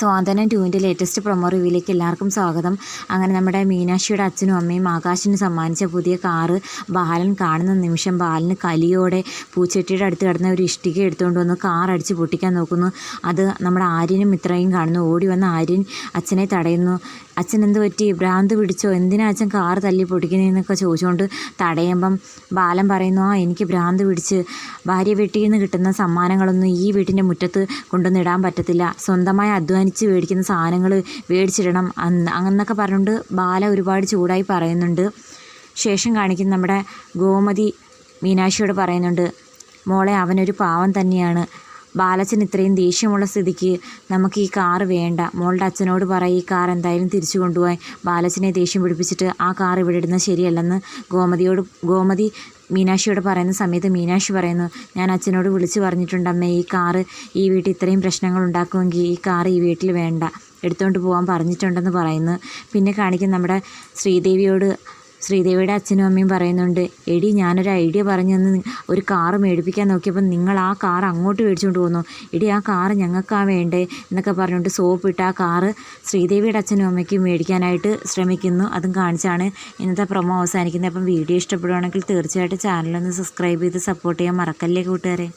സ്വാതന്ത്ര്യം ടൂവിന്റെ latest promo റിവ്യൂയിലേക്ക് എല്ലാവർക്കും സ്വാഗതം. അങ്ങനെ നമ്മുടെ മീനാക്ഷിയുടെ അച്ഛനും അമ്മയും ആകാശിന് സമ്മാനിച്ച പുതിയ കാറ് ബാലൻ കാണുന്ന നിമിഷം ബാലന് കലിയോടെ പൂച്ചെട്ടിയുടെ അടുത്ത് കിടന്ന ഒരു ഇഷ്ടിക എടുത്തുകൊണ്ട് വന്ന് കാർ അടിച്ച് പൊട്ടിക്കാൻ നോക്കുന്നു. അത് നമ്മുടെ ആര്യനും ഇത്രയും കാണുന്നു. ഓടി വന്ന ആര്യൻ അച്ഛനെ തടയുന്നു. അച്ഛൻ എന്ത് പറ്റി? ഭ്രാന്ത് പിടിച്ചോ? എന്തിനാ അച്ഛൻ കാർ തല്ലി പൊടിക്കുന്നതെന്നൊക്കെ ചോദിച്ചുകൊണ്ട് തടയുമ്പം ബാലൻ പറയുന്നു ആ എനിക്ക് ഭ്രാന്ത് പിടിച്ച് ഭാര്യ വീട്ടിൽ നിന്ന് കിട്ടുന്ന സമ്മാനങ്ങളൊന്നും ഈ വീട്ടിന്റെ മുറ്റത്ത് കൊണ്ടുവന്നിടാൻ പറ്റത്തില്ല. സ്വന്തമായി അധ്വാനിച്ച് മേടിക്കുന്ന സാധനങ്ങൾ മേടിച്ചിടണം. അന്ന് അങ്ങനെന്നൊക്കെ പറഞ്ഞുകൊണ്ട് ബാല ഒരുപാട് ചൂടായി പറയുന്നുണ്ട്. ശേഷം കാണിക്കുന്ന നമ്മുടെ ഗോമതി മീനാക്ഷിയോട് പറയുന്നുണ്ട് മോളെ അവനൊരു പാവം തന്നെയാണ്. ബാലച്ചൻ ഇത്രയും ദേഷ്യമുള്ള സ്ഥിതിക്ക് നമുക്ക് ഈ കാർ വേണ്ട. മോളുടെ അച്ഛനോട് പറ ഈ കാർ എന്തായാലും തിരിച്ചു കൊണ്ടുപോയി ബാലച്ചനെ ദേഷ്യം പിടിപ്പിച്ചിട്ട് ആ കാർ ഇവിടെ ഇടുന്നത് ശരിയല്ലെന്ന് ഗോമതിയോട് ഗോമതി മീനാക്ഷിയോട് പറയുന്ന സമയത്ത് മീനാക്ഷി പറയുന്നു ഞാൻ അച്ഛനോട് വിളിച്ചു പറഞ്ഞിട്ടുണ്ട് അമ്മേ ഈ കാറ് ഈ വീട്ടിൽ ഇത്രയും പ്രശ്നങ്ങൾ ഉണ്ടാക്കുമെങ്കിൽ ഈ കാറ് ഈ വീട്ടിൽ വേണ്ട. എടുത്തുകൊണ്ട് പോകാൻ പറഞ്ഞിട്ടുണ്ടെന്ന് പറയുന്നു. പിന്നെ കാണിക്കും നമ്മുടെ ശ്രീദേവിയോട് ശ്രീദേവിയുടെ അച്ഛനും അമ്മയും പറയുന്നുണ്ട് എടി ഞാനൊരു ഐഡിയ പറഞ്ഞു തന്ന് ഒരു കാറ് മേടിപ്പിക്കാൻ നോക്കിയപ്പോൾ നിങ്ങൾ ആ കാർ അങ്ങോട്ട് മേടിച്ചുകൊണ്ട് പോന്നു. എടി ആ കാറ് ഞങ്ങൾക്കാ വേണ്ടേ? എന്നൊക്കെ പറഞ്ഞുകൊണ്ട് സോപ്പ് ഇട്ട് ആ കാറ് ശ്രീദേവിയുടെ അച്ഛനും അമ്മയ്ക്കും മേടിക്കാനായിട്ട് ശ്രമിക്കുന്നു. അതും കാണിച്ചാണ് ഇന്നത്തെ പ്രൊമോ അവസാനിക്കുന്നത്. അപ്പം വീഡിയോ ഇഷ്ടപ്പെടുവാണെങ്കിൽ തീർച്ചയായിട്ടും ചാനലൊന്ന് സബ്സ്ക്രൈബ് ചെയ്ത് സപ്പോർട്ട് ചെയ്യാൻ മറക്കല്ലേ കൂട്ടുകാരെ?